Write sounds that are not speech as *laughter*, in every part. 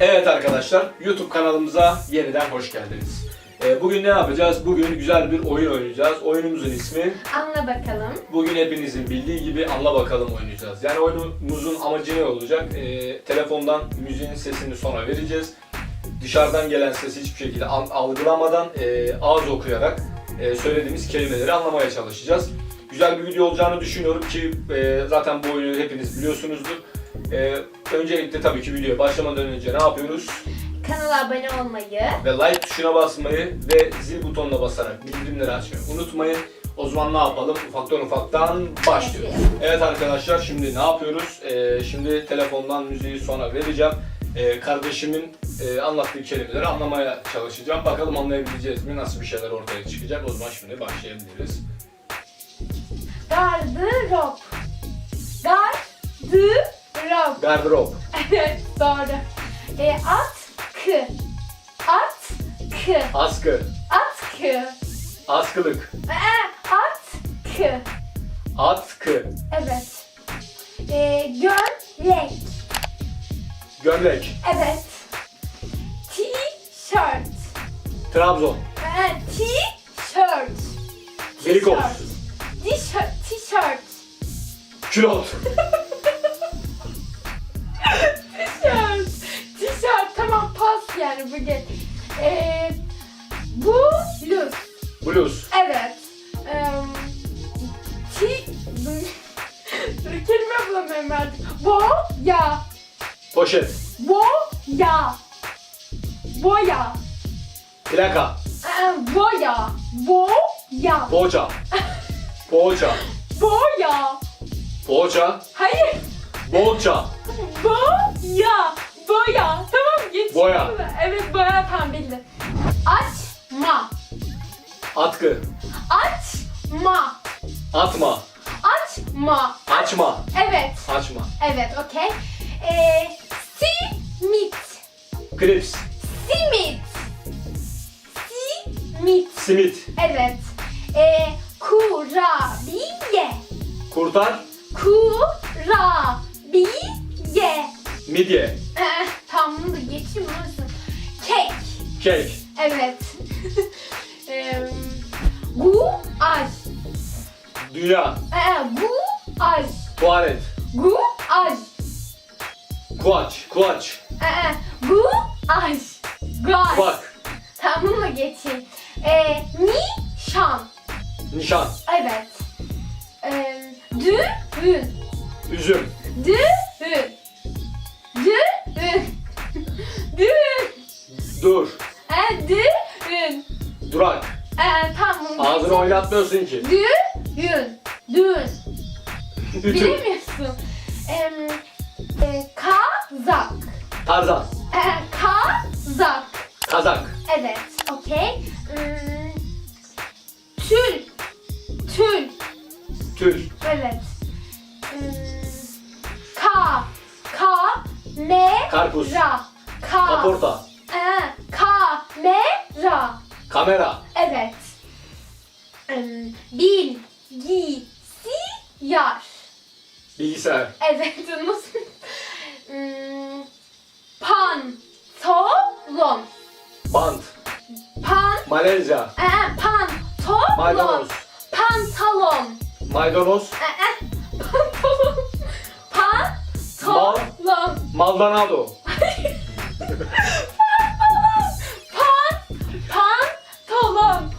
Evet arkadaşlar, YouTube kanalımıza yeniden hoş geldiniz. Ee, bugün ne yapacağız? Bugün güzel bir oyun oynayacağız. Oyunumuzun ismi, Anla bakalım. bugün hepinizin bildiği gibi Anla Bakalım oynayacağız. Yani oyunumuzun amacı ne olacak? Ee, telefondan müziğin sesini sonra vereceğiz. Dışarıdan gelen sesi hiçbir şekilde al- algılamadan e, ağız okuyarak e, söylediğimiz kelimeleri anlamaya çalışacağız. Güzel bir video olacağını düşünüyorum ki e, zaten bu oyunu hepiniz biliyorsunuzdur. E, öncelikle tabii ki videoya başlamadan önce ne yapıyoruz? Kanala abone olmayı, ve like tuşuna basmayı ve zil butonuna basarak bildirimleri açmayı unutmayın. O zaman ne yapalım? Ufaktan ufaktan başlıyoruz. Evet arkadaşlar şimdi ne yapıyoruz? Ee, şimdi telefondan müziği sonra vereceğim. Ee, kardeşimin e, anlattığı kelimeleri anlamaya çalışacağım. Bakalım anlayabileceğiz mi? Nasıl bir şeyler ortaya çıkacak? O zaman şimdi başlayabiliriz. gardırop. Gardırop. Gardırop, *laughs* Evet doğru. E, atkı. Atkı. askı, Atkı. askılık, Ee, atkı. atkı, Evet. E, gömlek. gömlek, Evet. T-shirt. Trabzon, Ee, T-shirt. Beykoz, T-shirt. T-shirt. külot, *laughs* yani bu geç. Ee, bluz. bluz, Evet. Ee, ti... Kelime bulamıyorum artık. Boya. poşet, Boya. Boya. plaka, Ee, boya. Boya. poğaça, *laughs* poğaça, Boya. poğaça, Hayır. Bolça. Boya. Boya. Tamam geç. Boya. Evet boya bildim. Açma. Atkı. Açma. Atma. Açma. Açma. Evet. Açma. Evet, okey. Ee, simit. Klips. Simit. Simit. Simit. Evet. Ee, kurabiye. Kurtar. Kurabiye. Midye. Geçeyim nasıl? Kek. Kek. Evet. *laughs* ee, guaj. Dünya. Ee, guaj. Tuvalet. Guaj. Kuaç. Kuaç. Ee, guaj. Guaj. Bak. Tamam mı geçeyim? Ee, nişan. Nişan. Evet. Ee, düğün. Üzüm. Düğün. Düğün. Dur. Ee, düğün. Durak. Ee, tamam. bunu Ağzını geçeyim. oynatmıyorsun ki. Düğün. Düğün. *laughs* Ütü. Bilemiyorsun. Ee, e, kazak. Tarzan. Ee, kazak. Kazak. Evet. Okey. Hmm, tül. Tül. Tül. Evet. Hmm, ka. Ka. Me. Karpuz. Ra. Ka. Kaporta. Ra. Kamera. Evet. Hmm, bilgisayar. Bilgisayar. Evet. *laughs* Nasıl? Hmm, pantolon. Bant. Pan. Malezya. Ee, pantolon. Maydanoz. Pantolon. Maydanoz. Ee, *laughs* pantolon. Pantolon. Maldonado.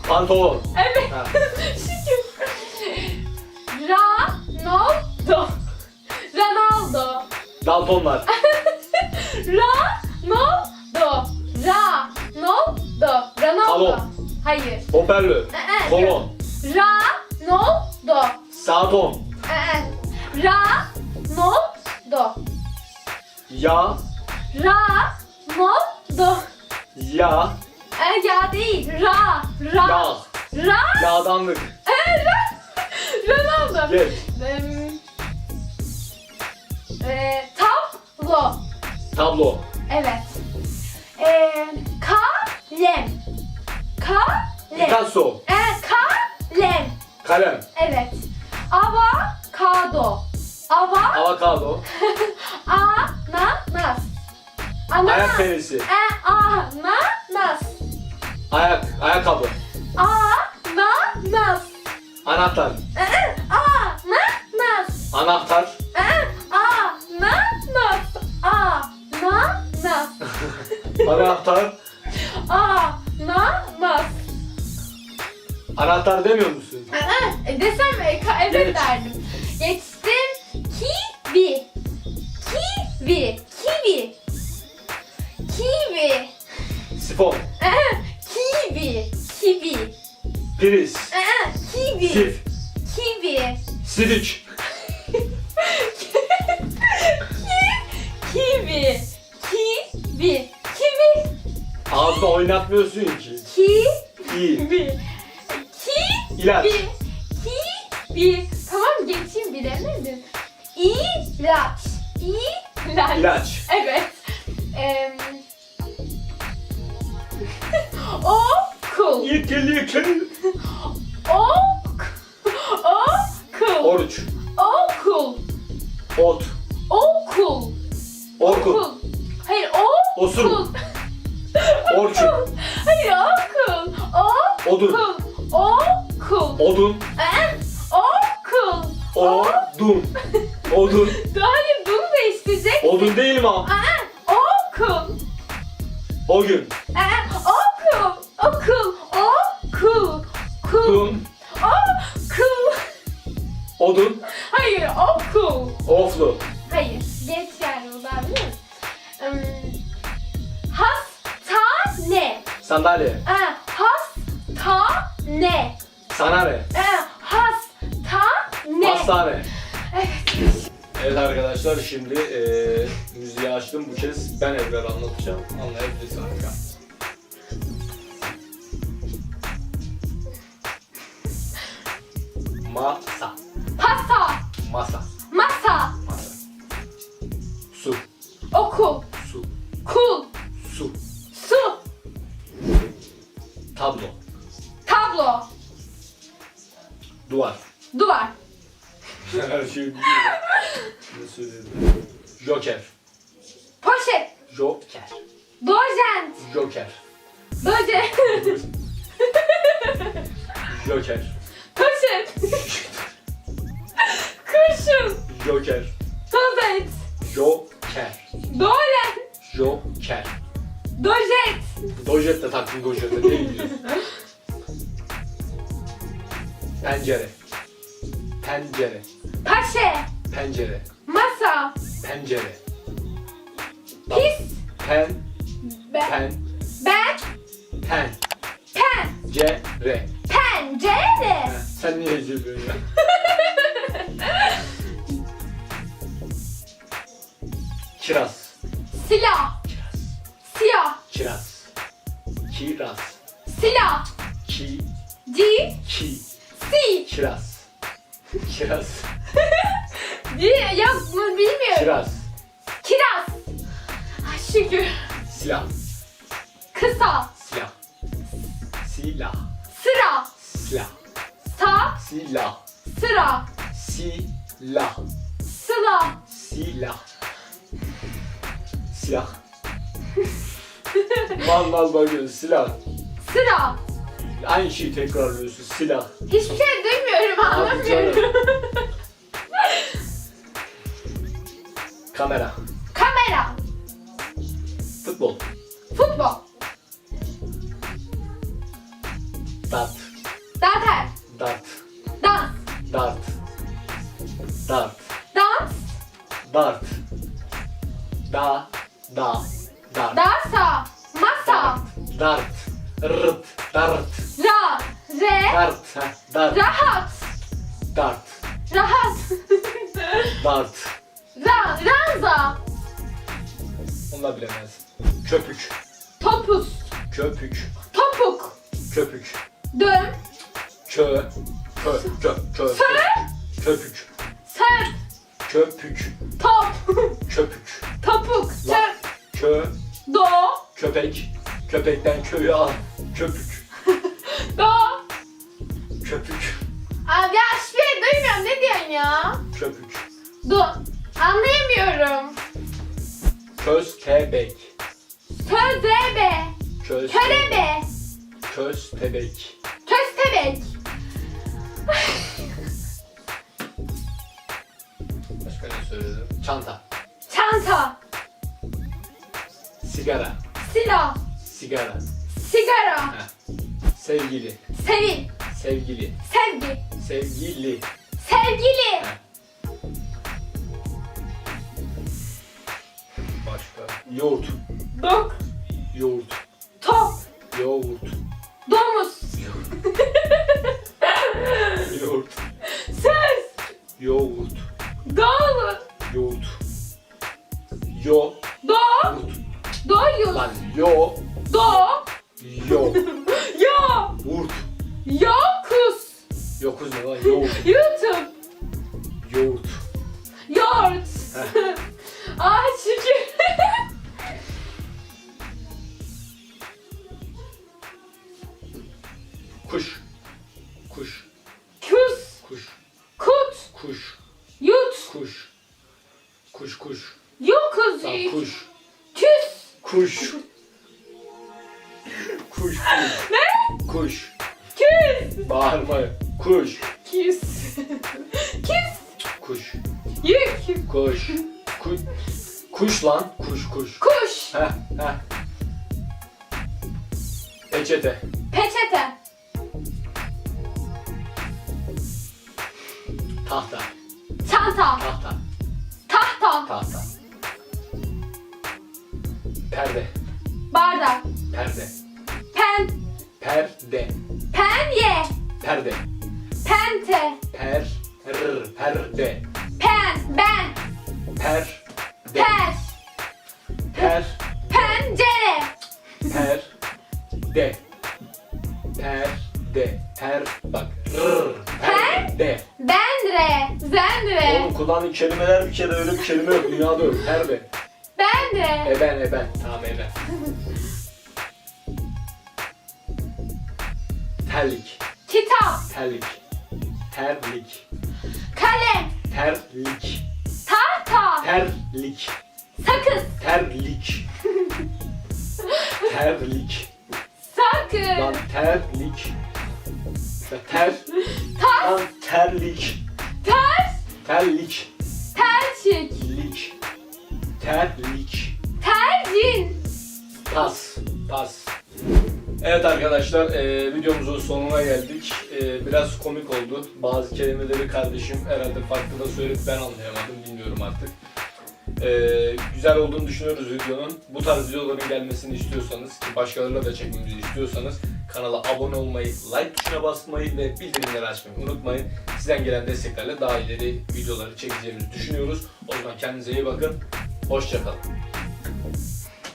Pantolon. Evet. Ha. *laughs* Şükür. Ronaldo. Ronaldo. Daltonlar. *laughs* Ronaldo. Ronaldo. Ronaldo. Salon. Hayır. Hoparlör. Ee, Kolon. Ronaldo. Saaton. Ee, Ronaldo. Ya. Ronaldo. Ya. Ee, ya değil. Ra. Ra. Yağ. Ra. Yağdanlık. Ee, Ra. Ronaldo. Geç. Em, e, tablo. Tablo. Evet. E, kalem. Kalem. Picasso. E, kalem. Kalem. Evet. Avokado. Ava. Avokado. Ananas. *laughs* Ananas. Ayak penisi. E, ananas. Ayak. Ayakkabı. Ananas. Anahtar. E, ananas. Anahtar. E, ananas. Ananas. *laughs* Anahtar. Ananas. Anahtar demiyor musun? Aa, e, desem Sidik. Kiwi. Kiwi. Kiwi. Ağzını oynatmıyorsun ki. İyi. Kiwi. İlaç. Kiwi. Kiwi. Tamam geçeyim bilemedim. İlaç. İlaç. İlaç. Evet. Em, *laughs* Okul. Yekil yekil. Ok. Okul. Oruç. Okul. Ot. Okul. Orkun. Hayır okul. Osuruk. *laughs* Orçun. Hayır okul. Okul. Odun. Okul. Odun. Ee, *laughs* Okul. Odun. Odun. Hayır bunu değiştirecek. Odun değil mi? o? Ee, Okul. O gün. Odun. Hayır okul. Oflu. Hayır. Geç yani bu da biliyor musun? Hmm, hastane. Sandalye. Ee, hastane. Sana ne? Ee, hastane. Hastane. Evet. Evet arkadaşlar şimdi eee müziği açtım. Bu kez ben ezber anlatacağım. Anlayabilirsin Joker. Poşet. Joker. Dojent. Joker. Doje. Joker. Poşet. Kurşun. Joker. Tozet. Joker. Dolen. Joker. Dojet. Dojet de taktın Dojet'e. Ne biliyorsun? Pencere. Pencere. Paşe. Pencere. Masa. Pencere. Pis. Pen. Ben. Pen. Ben. Pen. Pen. Cere. Pencere. Sen niye gülüyorsun ya? *laughs* Kiraz. Silah. Kiraz. Siyah. Kiraz. Kiraz. Silah. Ki. Ci. Ki. Si. Kiraz. Kiraz. *laughs* Yok bunu bilmiyorum. Kiraz. Kiraz. Ay şükür. Silah. Kısa. Silah. Silah. Sıra. Silah. Sa. Silah. Sıra. Silah. Sıla. Silah. Silah. mal mal bakıyorsun silah. Sıra. Aynı şeyi tekrarlıyorsun silah. Hiçbir şey duymuyorum Abi anlamıyorum. Kamera. Kamera. Futbol. Futbol. Dart. Dater. Dart. Dans. Dart. Dart. Dans. Dart. Da. Da. Dart. Dasa. Masa. Dart. Rt. Dart. Ra. Re. Dart. Dart. Rahat. Dart. Rahat. *laughs* Dart. Ra. Ranza. Onu da bilemezsin. Köpük. Topuz. Köpük. Topuk. Köpük. Dön. Kö. Kö. Kö. Kö. Sör. Köpük. Sör. Köpük. Top. Köpük. Topuk. Sör. Kö. Do. Köpek. Köpekten köyü al. Köpük. *laughs* Do. Köpük. Abi ya hiçbir şey duymuyorum. Ne diyorsun ya? Köpük. Do. Anlayamıyorum. Köstebek. Sözebe. Köz, Körebe. köstebek. Köstebek. Başka ne söyledim? Çanta. Çanta. Sigara. Silah. Sigara. Sigara. Heh. Sevgili. Sevil. Sevgili. Sevgi. Sevgili. Sevgili. Heh. Yoğurt. Dok. Yoğurt. Top. Yoğurt. Domuz. Yoğurt. Söz. Yoğurt. Doğulu. Yoğurt. Yo. Do. Yoğurt. Doyuz. Lan yo. Do. Yo. *laughs* Yo. Vurt. Yokus. Yokuz ne lan? Yoğurt. YouTube. Yoğurt. Yoğurt. *laughs* Aa şükür. Kuş kuş. Yokuz. Lan kuş. Küs. Kuş. Kuş. Ne? Kuş. Küs. Bağırma. Kuş. Küs. Küs. Kuş. Yük. Kuş. Kuş. Kuş lan. Kuş kuş. Kuş. Heh heh. Peçete. Peçete. Tahta. Çanta. Tahta. Tahta. Perde. Bardak. Perde. Pen. Perde. Penye. Perde. Pente. Per. R. Perde. Pen. Ben. Per. De. Per. Per. Pencere. Per. De. Per. De. Per. Bak. R. Per. De. Bendre. Zendre. Oğlum kullandığın kelimeler bir kere öyle bir kelime yok. Dünyada yok. Perde. Bendre. Eben eben. Tamam eben. Terlik. Kitap. Terlik. Terlik. Kalem. Terlik. Tahta. Terlik. Sakız. Terlik. Terlik. Sakız. Lan terlik. Ter. Tas. Lan terlik. Terlik. Terçik. Lik. Terlik. Tercin. Pas. Pas. Evet arkadaşlar e, videomuzun sonuna geldik. E, biraz komik oldu. Bazı kelimeleri kardeşim herhalde farklı da söyledi ben anlayamadım bilmiyorum artık. E, güzel olduğunu düşünüyoruz videonun. Bu tarz videoların gelmesini istiyorsanız ki başkalarıyla da çekmemizi istiyorsanız kanala abone olmayı, like tuşuna basmayı ve bildirimleri açmayı unutmayın. Sizden gelen desteklerle daha ileri videoları çekeceğimizi düşünüyoruz. O zaman kendinize iyi bakın. Hoşçakalın.